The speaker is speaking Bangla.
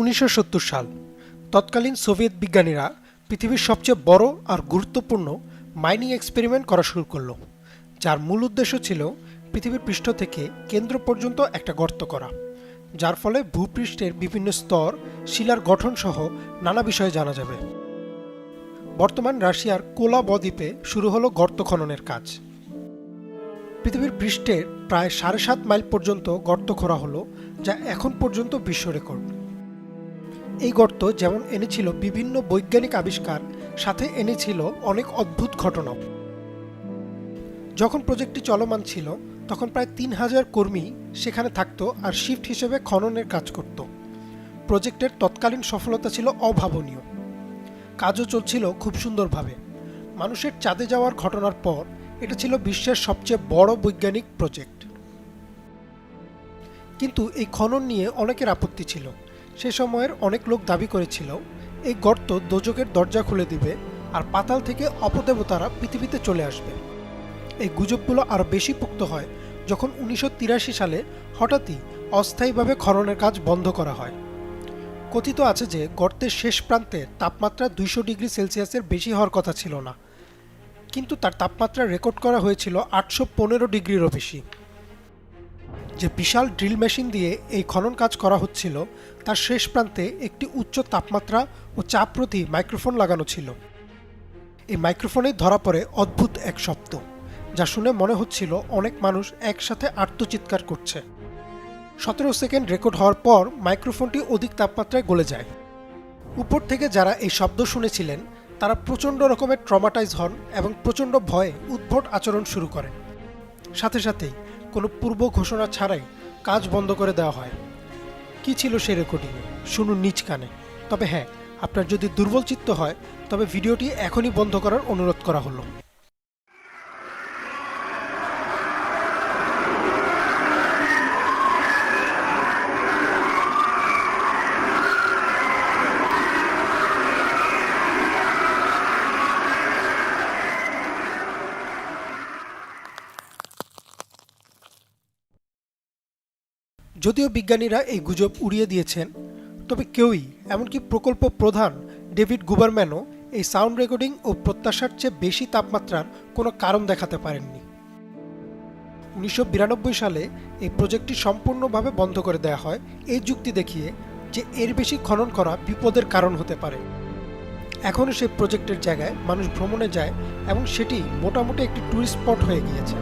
উনিশশো সত্তর সাল। তৎকালীন সোভিয়েত বিজ্ঞানীরা পৃথিবীর সবচেয়ে বড় আর গুরুত্বপূর্ণ মাইনিং এক্সপেরিমেন্ট করা শুরু করল, যার মূল উদ্দেশ্য ছিল পৃথিবীর পৃষ্ঠ থেকে কেন্দ্র পর্যন্ত একটা গর্ত করা, যার ফলে ভূপৃষ্ঠের বিভিন্ন স্তর, শিলার গঠন সহ নানা বিষয়ে জানা যাবে। বর্তমান রাশিয়ার কোলা বদ্বীপে শুরু হলো গর্ত খননের কাজ। পৃথিবীর পৃষ্ঠের প্রায় সাড়ে সাত মাইল পর্যন্ত গর্ত খোঁড়া হলো, যা এখন পর্যন্ত বিশ্ব রেকর্ড। এই গর্ত যেমন এনেছিল বিভিন্ন বৈজ্ঞানিক আবিষ্কার, সাথে এনেছিল অনেক অদ্ভুত ঘটনাও। যখন প্রজেক্টটি চলমান ছিল, তখন প্রায় তিন হাজার কর্মী সেখানে থাকতো আর শিফট হিসেবে খননের কাজ করত। প্রজেক্টের তৎকালীন সফলতা ছিল অভাবনীয়। কাজও চলছিল খুব সুন্দরভাবে। মানুষের চাঁদে যাওয়ার ঘটনার পর এটা ছিল বিশ্বের সবচেয়ে বড় বৈজ্ঞানিক প্রজেক্ট। কিন্তু এই খনন নিয়ে অনেকের আপত্তি ছিল। সে সময়ের অনেক লোক দাবি করেছিল, এই গর্ত দোজকের দরজা খুলে দিবে আর পাতাল থেকে অপদেবতারা পৃথিবীতে চলে আসবে। এই গুজবগুলো আরও বেশি পুক্ত হয় যখন উনিশশো তিরাশি সালে হঠাৎই অস্থায়ীভাবে খননের কাজ বন্ধ করা হয়। কথিত আছে যে গর্তের শেষ প্রান্তে তাপমাত্রা দুইশো ডিগ্রি সেলসিয়াসের বেশি হওয়ার কথা ছিল না, কিন্তু তার তাপমাত্রা রেকর্ড করা হয়েছিল আটশো পনেরো ডিগ্রিরও বেশি। যে বিশাল ড্রিল মেশিন দিয়ে এই খনন কাজ করা হচ্ছিল, তার শেষ প্রান্তে একটি উচ্চ তাপমাত্রা ও চাপ প্রতি মাইক্রোফোন লাগানো ছিল। এই মাইক্রোফোনে ধরা পড়ে অদ্ভুত এক শব্দ, যা শুনে মনে হচ্ছিল অনেক মানুষ একসাথে আর্তচিৎকার করছে। সতেরো সেকেন্ড রেকর্ড হওয়ার পর মাইক্রোফোনটি অধিক তাপমাত্রায় গলে যায়। উপর থেকে যারা এই শব্দ শুনেছিলেন, তারা প্রচণ্ড রকমের ট্রমাটাইজ হন এবং প্রচণ্ড ভয়ে উদ্ভট আচরণ শুরু করেন। সাথে সাথেই কোনো পূর্ব ঘোষণা ছাড়াই কাজ বন্ধ করে দেওয়া হয়। কি ছিল সে রেকর্ডিং শুনুন নিজ কানে। তবে হ্যাঁ আপনার যদি দুর্বল চিত্ত হয়, তবে ভিডিওটি এখনই বন্ধ করার অনুরোধ করা হলো। যদিও বিজ্ঞানীরা এই গুজব উড়িয়ে দিয়েছেন, তবে কেউই, এমনকি প্রকল্প প্রধান ডেভিড গুবারম্যানও এই সাউন্ড রেকর্ডিং ও প্রত্যাশার চেয়ে বেশি তাপমাত্রার কোনো কারণ দেখাতে পারেননি। উনিশশো বিরানব্বই সালে এই প্রজেক্টটি সম্পূর্ণভাবে বন্ধ করে দেওয়া হয়, এই যুক্তি দেখিয়ে যে এর বেশি খনন করা বিপদের কারণ হতে পারে। এখনও সেই প্রজেক্টের জায়গায় মানুষ ভ্রমণে যায়, এবং সেটি মোটামুটি একটি ট্যুরিস্ট স্পট হয়ে গিয়েছে।